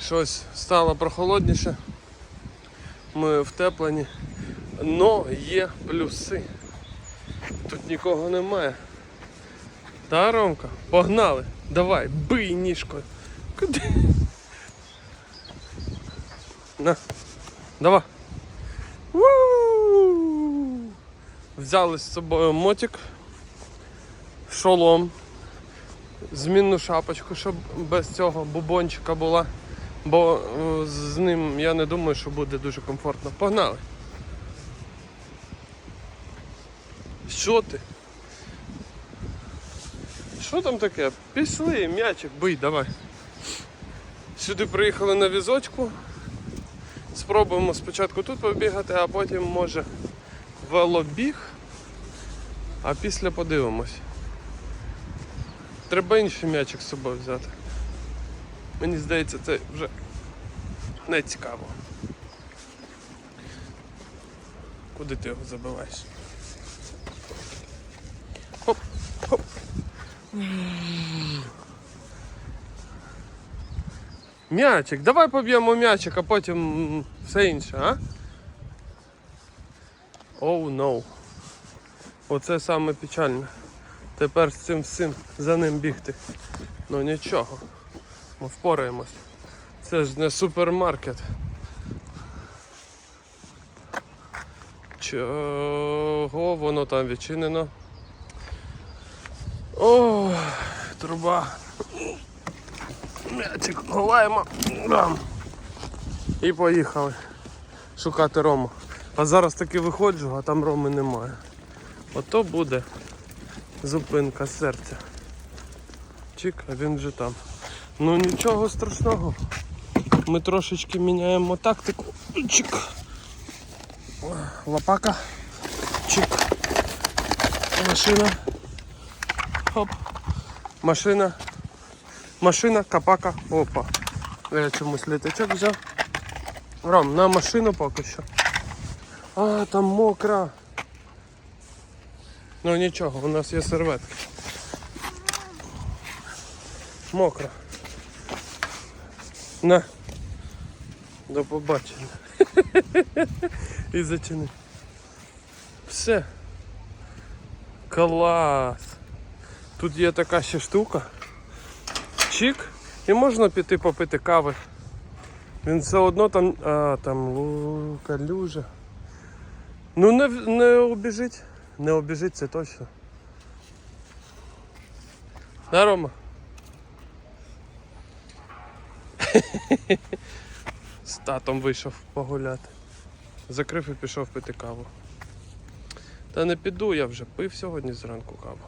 Щось стало прохолодніше. Ми втеплені. Но є плюси. Тут нікого немає. Та, Ромка, погнали. Давай, бий ніжкою. Куди? На. Давай. Взяли з собою мотик, шолом, змінну шапочку, щоб без цього бубончика була. Бо е, з ним я не думаю, що буде дуже комфортно. Погнали. Що ти? Що там таке? Пішли, м'ячик, бий, давай. Сюди приїхали на візочку. Спробуємо спочатку тут побігати, а потім може велобіг, а після подивимось. Треба інший м'ячик з собою взяти. Мені здається, це вже не цікаво. Куди ти його забиваєш? Хоп, хоп. М'ячик, давай поб'ємо м'ячик, а потім все інше, а? Оу, oh, no. Оце саме печальне. Тепер з цим всім за ним бігти. Ну нічого. Ми впораємось. Це ж не супермаркет. Чого воно там відчинено? О, труба. М'ячик ховаємо. І поїхали шукати Рому. А зараз таки виходжу, а там Роми немає. Ото буде зупинка серця. Чик, а він вже там. Ну нічого страшного. Ми трошечки міняємо тактику. Чик. Лопака. Чик. Машина. Хоп. Машина. Машина, капака, опа. Я чомусь літачок взяв. Ром, на машину поки що. А, там мокра. Ну нічого, у нас є серветки. Мокро. На. До побачення. І зачини. Все. Клас. Тут є така ще штука. Чик. І можна піти попити кави. Він все одно там. А, там калюжа. Ну не, не обіжить. Не обіжить це точно. Да, Рома? З татом вийшов погуляти. Закрив і пішов пити каву. Та не піду, я вже пив сьогодні зранку каву.